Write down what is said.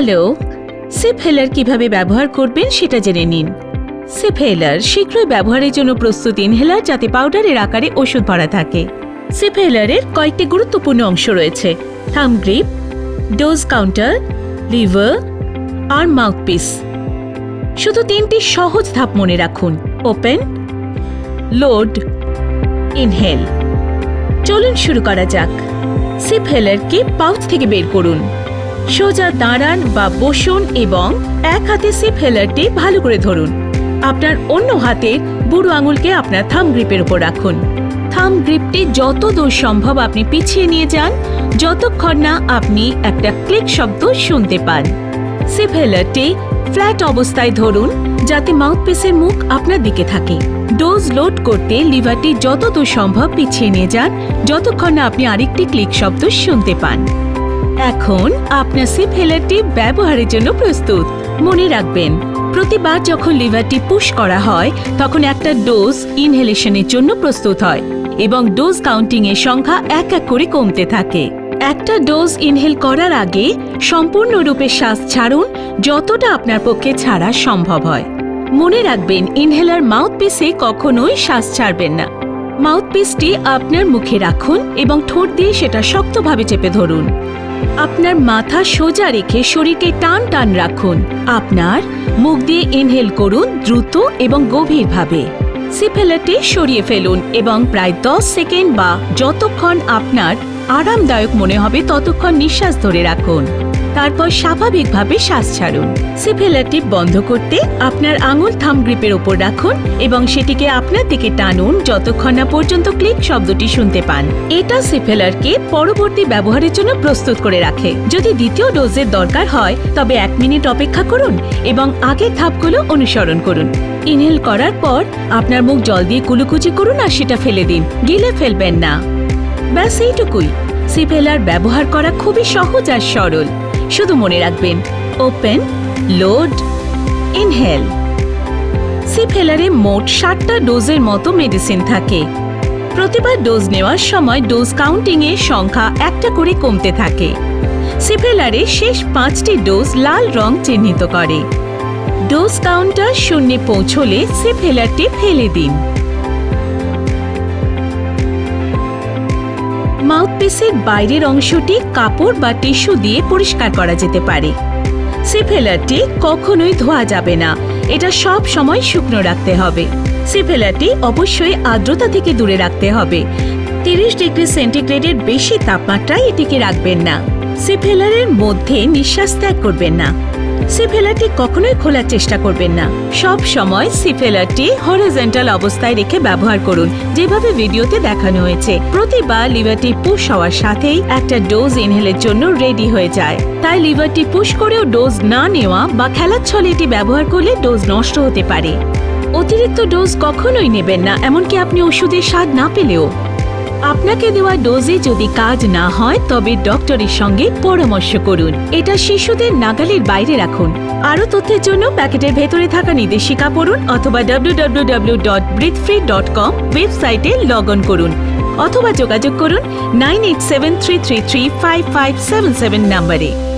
Hello sheep হেলার কীভাবে ব্যবহার করবেন সেটা জেনে নিন। সিপ হেলার শীঘ্রই ব্যবহারের জন্য প্রস্তুত ইনহেলার যাতে পাউডারের আকারে ওষুধ ভরা থাকে। সিপ হেলারের কয়েকটি গুরুত্বপূর্ণ অংশ রয়েছে। Thumb grip dose counter lever আর মাউথপিস শুধু তিনটি সহজ ধাপ মনে রাখুন। ওপেন লোড ইনহেল চলুন শুরু করা যাক। সিপ হেলারকে পাউচ থেকে বের করুন। সোজা দাঁড়ান বা বসুন এবং এক হাতে সিপ হেলারটি ভালো করে ধরুন। আপনার অন্য হাতের বুড়ো আঙুলকে আপনার থাম গ্রিপের উপর রাখুন। থাম গ্রিপটি যত দূর সম্ভব আপনি পিছিয়ে নিয়ে যান, যতক্ষণ না আপনি একটা ক্লিক শব্দ শুনতে পান। সিপ হেলারটি ফ্ল্যাট অবস্থায় ধরুন, যাতে মাউথপিসের মুখ আপনার দিকে থাকে। ডোজ লোড করতে লিভারটি যত দূর সম্ভব পিছিয়ে নিয়ে যান, যতক্ষণ না আপনি আরেকটি ক্লিক শব্দ শুনতে পান। এখন আপনার সিপ হেলারটি ব্যবহারের জন্য প্রস্তুত। মনে রাখবেন, প্রতিবার যখন লিভারটি পুশ করা হয়, তখন একটা ডোজ ইনহেলেশনের জন্য প্রস্তুত হয় এবং ডোজ কাউন্টিং এর সংখ্যা এক এক করে কমতে থাকে। একটা ডোজ ইনহেল করার আগে সম্পূর্ণরূপে শ্বাস ছাড়ুন, যতটা আপনার পক্ষে ছাড়া সম্ভব হয়। মনে রাখবেন, ইনহেলার মাউথপিসে কখনোই শ্বাস ছাড়বেন না। মাউথপিসটি আপনার মুখে রাখুন এবং ঠোঁট দিয়ে সেটা শক্তভাবে চেপে ধরুন। আপনার মাথা সোজা রেখে শরীরকে টান টান রাখুন। আপনার মুখ দিয়ে ইনহেল করুন দ্রুত এবং গভীরভাবে। সিফেলাটি সরিয়ে ফেলুন এবং প্রায় দশ সেকেন্ড বা যতক্ষণ আপনার আরামদায়ক মনে হবে ততক্ষণ নিঃশ্বাস ধরে রাখুন। তারপর স্বাভাবিকভাবে শ্বাস ছাড়ুন। সিফেলারটি বন্ধ করতে আপনার আঙুল থাম গ্রিপের ওপর রাখুন এবং সেটিকে আপনার দিকে টানুন যতক্ষণ না পর্যন্ত ক্লিক শব্দটি শুনতে পান। এটা সিফেলারকে পরবর্তী ব্যবহারের জন্য প্রস্তুত করে রাখে। যদি দ্বিতীয় ডোজের দরকার হয়, তবে এক মিনিট অপেক্ষা করুন এবং আগের ধাপগুলো অনুসরণ করুন। ইনহেল করার পর আপনার মুখ জল দিয়ে কুলুকুচি করুন আর সেটা ফেলে দিন। গিলে ফেলবেন না। ব্যাস, এইটুকুই। সিফেলার ব্যবহার করা খুবই সহজ আর সরল। শুধু মনে রাখবেন ওপেন লোড ইনহেল সিফেলারে মোট ষাটটা ডোজের মতো মেডিসিন থাকে। প্রতিবার ডোজ নেওয়ার সময় ডোজ কাউন্টিং এর সংখ্যা একটা করে কমতে থাকে। সিফেলারে শেষ পাঁচটি ডোজ লাল রং চিহ্নিত করে। ডোজ কাউন্টার শূন্যে পৌঁছলে সিফেলারটি ফেলে দিন। মাউথপিসের বাইরের অংশটি কাপড় বা টিস্যু দিয়ে পরিষ্কার করা যেতে পারে। সিফেলারটি কখনোই ধোয়া যাবে না। এটা সব সময় শুকনো রাখতে হবে। সিফেলারটি অবশ্যই আর্দ্রতা থেকে দূরে রাখতে হবে। তিরিশ ডিগ্রি সেন্টিগ্রেডের বেশি তাপমাত্রায় এটিকে রাখবেন না। সিফেলারের মধ্যে নিঃশ্বাস ত্যাগ করবেন না। সিফেলারটি কখনোই খোলার চেষ্টা করবেন না। সব সময় সিফেলারটি হরিজেন্টাল অবস্থায় রেখে ব্যবহার করুন, যেভাবে ভিডিওতে দেখানো হয়েছে। প্রতিবার লিভারটি পুশ হওয়ার সাথেই একটা ডোজ ইনহেলের জন্য রেডি হয়ে যায়। তাই লিভারটি পুশ করেও ডোজ না নেওয়া বা খেলার ছলে এটি ব্যবহার করলে ডোজ নষ্ট হতে পারে। অতিরিক্ত ডোজ কখনোই নেবেন না, এমনকি আপনি ওষুধের স্বাদ না পেলেও। আপনাকে দেওয়া ডোজে যদি কাজ না হয়, তবে ডক্টরের সঙ্গে পরামর্শ করুন। এটা শিশুদের নাগালের বাইরে রাখুন। আরও তথ্যের জন্য প্যাকেটের ভেতরে থাকা নির্দেশিকা পড়ুন অথবা ডাব্লিউ ওয়েবসাইটে লগ করুন অথবা যোগাযোগ করুন nine eight seven three three three five five seven seven নাম্বারে